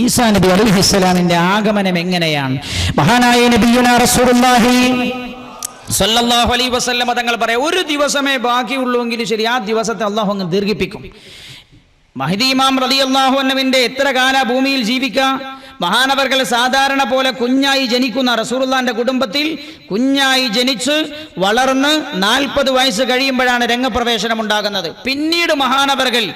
ഈസാ നബി അലിഹിസ്സലാമിന്റെ ആഗമനം എങ്ങനെയാണ്? മഹാനായ നബിയുന റസൂലുള്ളാഹി സല്ലല്ലാഹു അലൈഹി വസല്ലമ തങ്ങൾ പറയാം ഒരു ദിവസമേ ബാക്കിയുള്ളൂവെങ്കിൽ ശരി ആ ദിവസത്തെ അള്ളാഹു അങ്ങ് ദീർഘിപ്പിക്കും. മഹദി ഇമാം റളിയല്ലാഹു അൻഹുവിന്റെ എത്ര കാല ഭൂമിയിൽ ജീവിക്കാം? മഹാനവർകൾ സാധാരണ പോലെ കുഞ്ഞായി ജനിക്കുന്ന റസൂറുല്ലാന്റെ കുടുംബത്തിൽ കുഞ്ഞായി ജനിച്ച് വളർന്ന് നാൽപ്പത് വയസ്സ് കഴിയുമ്പോഴാണ് രംഗപ്രവേശനം ഉണ്ടാകുന്നത് പിന്നീട് മഹാനവർകൾ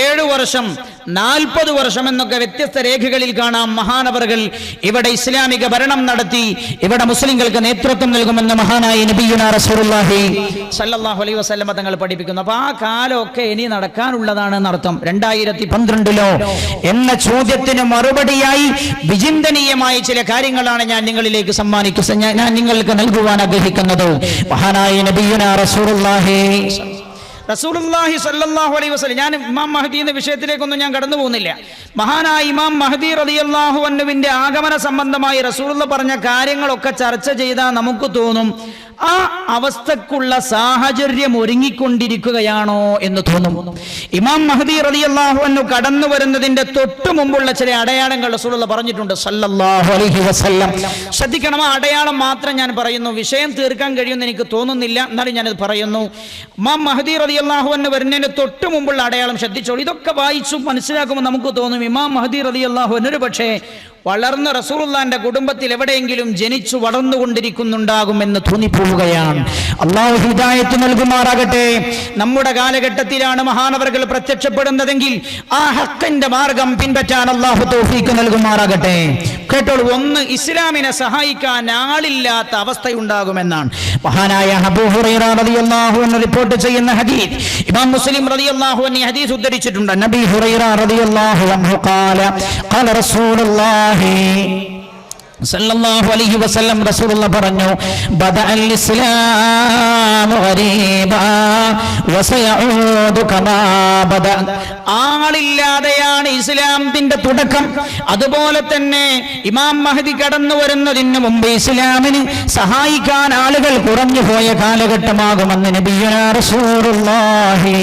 ഏഴു വർഷം നാൽപ്പത് വർഷം എന്നൊക്കെ വ്യത്യസ്ത രേഖകളിൽ കാണാം മഹാനവറുകൾ ഇവിടെ ഇസ്ലാമിക ഭരണം നടത്തി ഇവിടെ മുസ്ലിങ്ങൾക്ക് നേതൃത്വം നൽകുമെന്ന് മഹാനായ റസൂലുള്ളാഹി അലൈഹി തങ്ങൾ പഠിപ്പിക്കുന്നു. അപ്പൊ ആ കാലമൊക്കെ ഇനി നടക്കാനുള്ളതാണ് എന്നർത്ഥം. രണ്ടായിരത്തി പന്ത്രണ്ടിലോ എന്ന ചോദ്യത്തിന് മറുപടിയായി വിചിന്തനീയമായ ചില കാര്യങ്ങളാണ് ഞാൻ നിങ്ങളിലേക്ക് സമ്മാനിക്കുക ഞാൻ ഞാൻ നിങ്ങൾക്ക് നൽകുവാൻ ആഗ്രഹിക്കുന്നത്. മഹാനായ നബിയുന റസൂലുള്ളാഹി റസൂലുള്ളാഹി സ്വല്ലല്ലാഹു അലൈഹി വസല്ലം. ഞാൻ ഇമാം മഹദി എന്ന വിഷയത്തിലേക്കൊന്നും ഞാൻ കടന്നു പോകുന്നില്ല. മഹാനായ ഇമാം മഹദി റളിയല്ലാഹു അൻഹുവിന്റെ ആഗമന സംബന്ധമായി റസൂലുള്ള പറഞ്ഞ കാര്യങ്ങളൊക്കെ ചർച്ച ചെയ്താൽ നമുക്ക് തോന്നും ആ അവസ്ഥക്കുള്ള സാഹചര്യം ഒരുങ്ങിക്കൊണ്ടിരിക്കുകയാണോ എന്ന് തോന്നും. ഇമാം മഹദി അള്ളാഹു എന്ന് കടന്നു വരുന്നതിന്റെ തൊട്ടു മുമ്പുള്ള ചില അടയാളങ്ങൾ റസൂലുള്ള പറഞ്ഞിട്ടുണ്ട് സല്ലല്ലാഹു അലൈഹി വസല്ലം. ശ്രദ്ധിക്കണം ആ അടയാളം മാത്രം ഞാൻ പറയുന്നു. വിഷയം തീർക്കാൻ കഴിയുമെന്ന് എനിക്ക് തോന്നുന്നില്ല. എന്നാലും ഞാനത് പറയുന്നു. ഇമാം മഹദി അള്ളാഹു എന്ന് വരുന്നതിന് തൊട്ടു മുമ്പുള്ള അടയാളം ശ്രദ്ധിച്ചോളൂ. ഇതൊക്കെ വായിച്ചു മനസ്സിലാക്കുമ്പോൾ നമുക്ക് തോന്നും ഇമാം മഹദി അലി അള്ളാഹു എന്നൊരു പക്ഷേ വളർന്ന റസൂറുല്ലാന്റെ കുടുംബത്തിൽ എവിടെയെങ്കിലും ജനിച്ചു വളർന്നുകൊണ്ടിരിക്കുന്നുണ്ടാകുമെന്ന് തോന്നിപ്പോവുകയാണ്. അള്ളാഹു ഹിദായത്ത് നൽകുമാറാകട്ടെ. നമ്മുടെ കാലഘട്ടത്തിലാണ് മഹാനവറുകൾ പ്രത്യക്ഷപ്പെടുന്നതെങ്കിൽ ആ ഹക്കന്റെ മാർഗം പിൻപറ്റാൻ അള്ളാഹു തോഫീക്ക് നൽകുമാറാകട്ടെ. കേട്ടോളൂ ഒന്ന് ഇസ്ലാമിനെ സഹായിക്കാൻ ആളില്ലാത്ത അവസ്ഥയുണ്ടാകുമെന്നാണ്. മഹാനായ റിപ്പോർട്ട് ചെയ്യുന്ന ഹദീസ്. ഇമാം മുസ്ലിം റളിയല്ലാഹു അൻഹു ഹദീസ് ഉദ്ധരിച്ചിട്ടുണ്ട്. നബി ഹുറൈറ റളിയല്ലാഹു അൻഹു ഖാല ഖാല റസൂലുള്ളാഹി സല്ലല്ലാഹു അലൈഹി വസല്ലം റസൂലുള്ള പറഞ്ഞു ബദഅൽ ഇസ്ലാം ഗരീബാ വസയഊദു കമാ ബദ ആളില്ലാതെയാണ് ഇസ്ലാമിന്റെ തുടക്കം. അതുപോലെ തന്നെ ഇമാം മഹദി കടന്നു വരുന്നതിന് മുമ്പ് ഇസ്ലാമിന് സഹായിക്കാൻ ആളുകൾ കുറഞ്ഞു പോയ കാലഘട്ടമാകുമെന്ന് നബിയുനാ റസൂലുള്ളാഹി.